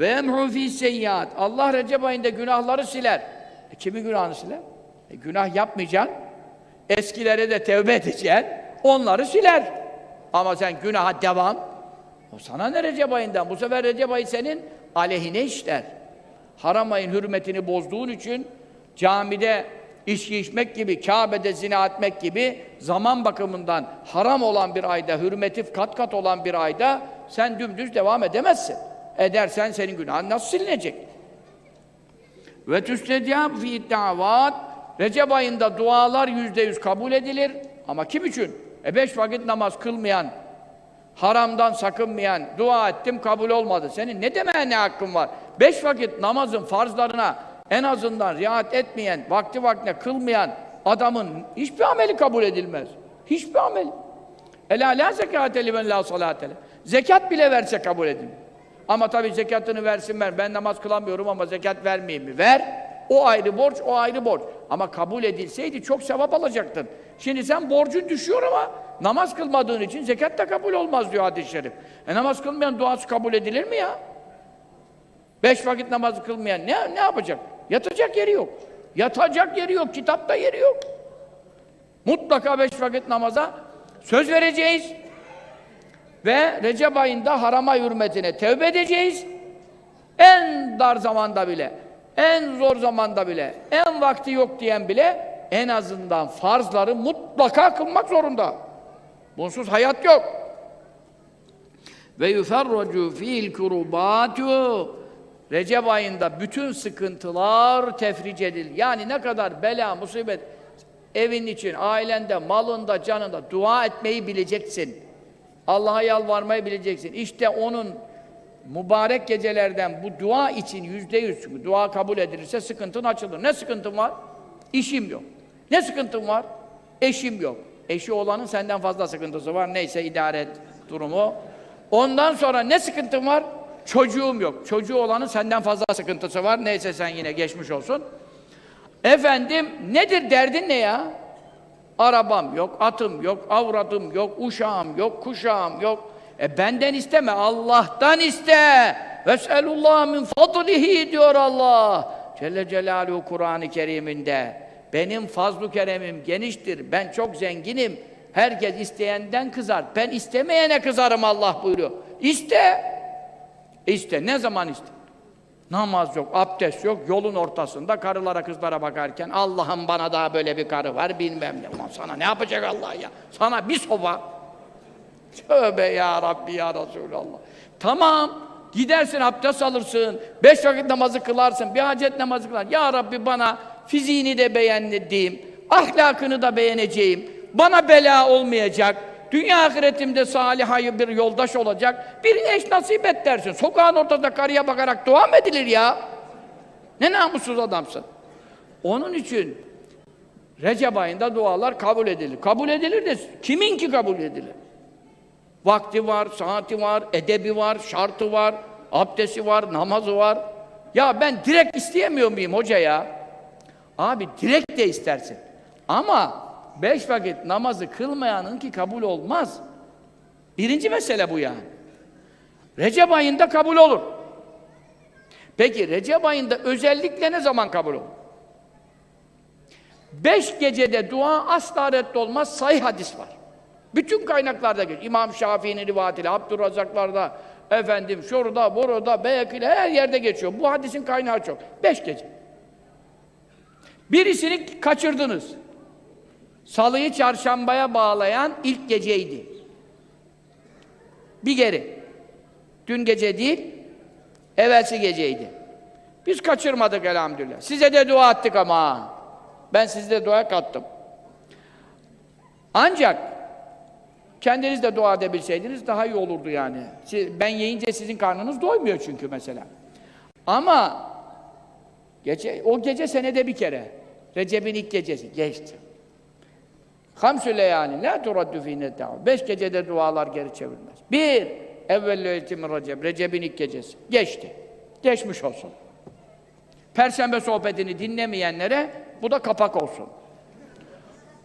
Ve emhu fî seyyiat. Allah Recep ayında günahları siler. E, kimin günahını siler? E, günah yapmayacaksın. Eskilere de tevbe edeceksin. Onları siler. Ama sen günaha devam. O sana ne Recep ayından? Bu sefer Recep ayı senin aleyhine işler. Haram ayın hürmetini bozduğun için camide içki içmek gibi, Kabe'de zina etmek gibi zaman bakımından haram olan bir ayda, hürmeti kat kat olan bir ayda sen dümdüz devam edemezsin. Edersen senin günahın nasıl silinecek? Ve tüstediyâb fî davat Recep ayında dualar yüzde yüz kabul edilir. Ama kim için? E beş vakit namaz kılmayan, haramdan sakınmayan, dua ettim kabul olmadı. Senin ne demeye ne hakkın var? Beş vakit namazın farzlarına en azından riayet etmeyen, vakti vaktine kılmayan adamın hiçbir ameli kabul edilmez. Hiçbir amel. Ela la zekâte limen la salâte le. Zekat bile verse kabul edilmez. Ama tabii zekatını versin ver. Ben namaz kılamıyorum ama zekat vermeyeyim mi? Ver. O ayrı borç, o ayrı borç. Ama kabul edilseydi çok sevap alacaktın. Şimdi sen borcun düşüyor ama namaz kılmadığın için zekat da kabul olmaz diyor hadis-i şerif. E namaz kılmayan duası kabul edilir mi ya? Beş vakit namazı kılmayan ne, ne yapacak? Yatacak yeri yok. Yatacak yeri yok, kitapta yeri yok. Mutlaka beş vakit namaza söz vereceğiz. Ve Recep ayında harama hürmetine tevbe edeceğiz. En dar zamanda bile, en zor zamanda bile, en vakti yok diyen bile en azından farzları mutlaka kılmak zorunda. Bunsuz hayat yok. Ve yuferracu fil kurubatu Recep ayında bütün sıkıntılar tefric edilir. Yani ne kadar bela, musibet evin için, ailende, malında, canında dua etmeyi bileceksin. Allah'a yalvarmayı bileceksin. İşte onun mübarek gecelerden bu dua için yüzde yüz dua kabul edilirse sıkıntın açılır. Ne sıkıntın var? İşim yok. Ne sıkıntın var? Eşim yok. Eşi olanın senden fazla sıkıntısı var. Neyse idare et durumu. Ondan sonra ne sıkıntın var? Çocuğum yok. Çocuğu olanın senden fazla sıkıntısı var. Neyse sen yine geçmiş olsun. Efendim nedir derdin ne ya? Arabam yok, atım yok, avradım yok, uşağım yok, kuşağım yok. E benden isteme, Allah'tan iste. Veselullah min fadlihi diyor Allah. Celle Celaluhu Kur'an-ı Kerim'inde. Benim fazlu keremim geniştir. Ben çok zenginim. Herkes isteyenden kızar. Ben istemeyene kızarım Allah buyuruyor. İste. İste. Ne zaman iste? Namaz yok, abdest yok, yolun ortasında karılara kızlara bakarken Allah'ım bana daha böyle bir karı var bilmem ne. Ulan sana ne yapacak Allah ya? Sana bir soba. Tövbe ya Rabbi ya Resulallah. Tamam, gidersin abdest alırsın, beş vakit namazı kılarsın, bir hacet namazı kılarsın. Ya Rabbi bana fiziğini de beğendiğim, ahlakını da beğeneceğim, bana bela olmayacak, Dünya ahiretimde salih hayır bir yoldaş olacak. Bir eş nasip et dersin. Sokağın ortasında karıya bakarak dua mı edilir ya? Ne namussuz adamsın. Onun için Recep ayında dualar kabul edilir. Kabul edilir de kimin ki kabul edilir? Vakti var, saati var, edebi var, şartı var, abdesti var, namazı var. Ya ben direkt isteyemiyor muyum hoca ya? Abi direkt de istersin. Ama beş vakit namazı kılmayanın ki kabul olmaz. Birinci mesele bu yani. Recep ayında kabul olur. Peki Recep ayında özellikle ne zaman kabul olur? Beş gecede dua asla reddolmaz, sayı hadis var. Bütün kaynaklarda geçiyor. İmam Şafii'nin rivayetiyle, Abdurrazaklar'da, efendim şurada, burada, Beyekil'e her yerde geçiyor. Bu hadisin kaynağı çok. Beş gece. Birisini kaçırdınız. Salıyı çarşambaya bağlayan ilk geceydi. Bir geri. Dün gece değil, evvelsi geceydi. Biz kaçırmadık elhamdülillah. Size de dua ettik ama. Ben sizde dua kattım. Ancak kendiniz de dua edebilseydiniz daha iyi olurdu yani. Ben yiyince sizin karnınız doymuyor çünkü mesela. Ama gece, o gece senede bir kere. Recep'in ilk gecesi geçti. Hamsü leyalin la turaddu fîne Beş gecede dualar geri çevrilmez. Bir, evvel leyletimi Recep, Recep'in ilk gecesi. Geçti. Geçmiş olsun. Perşembe sohbetini dinlemeyenlere bu da kapak olsun.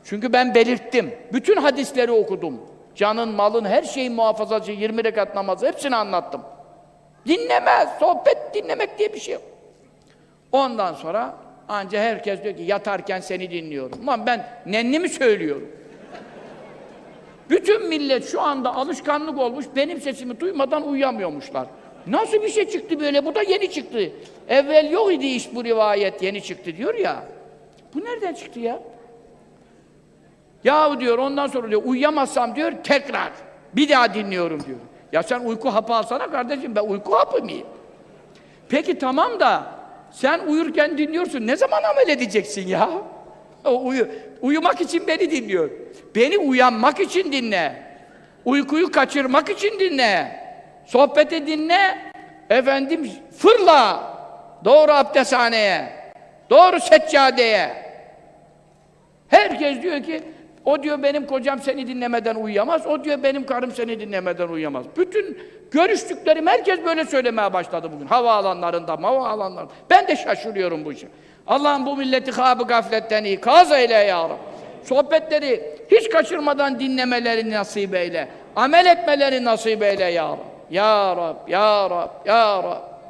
Çünkü ben belirttim. Bütün hadisleri okudum. Canın, malın, her şeyin muhafazacı, 20 rekat namazı hepsini anlattım. Dinlemez. Sohbet dinlemek diye bir şey yok. Ondan sonra anca herkes diyor ki yatarken seni dinliyorum. Ulan ben nenni mi söylüyorum? Bütün millet şu anda alışkanlık olmuş, benim sesimi duymadan uyuyamıyormuşlar. Nasıl bir şey çıktı böyle? Bu da yeni çıktı. Evvel yok idi iş bu rivayet, yeni çıktı diyor ya. Bu nereden çıktı ya? Yahu diyor ondan sonra diyor uyuyamazsam diyor tekrar bir daha dinliyorum diyor. Ya sen uyku hapı alsana kardeşim ben uyku hapı mıyım? Peki tamam da sen uyurken dinliyorsun. Ne zaman amel edeceksin ya? O uyu, uyumak için beni dinliyor. Beni uyanmak için dinle. Uykuyu kaçırmak için dinle. Sohbeti dinle. Efendim fırla. Doğru abdesthaneye. Doğru seccadeye. Herkes diyor ki o diyor benim kocam seni dinlemeden uyuyamaz. O diyor benim karım seni dinlemeden uyuyamaz. Bütün görüştüklerim herkes böyle söylemeye başladı bugün. Havaalanlarında, havaalanlarında. Ben de şaşırıyorum bu işe. Allah'ım bu milleti kabı gafletten ikaz eyle ya Rabbi. Sohbetleri hiç kaçırmadan dinlemeleri nasip eyle. Amel etmeleri nasip eyle ya Rabbi. Ya Rab, Ya Rab, Ya Rab.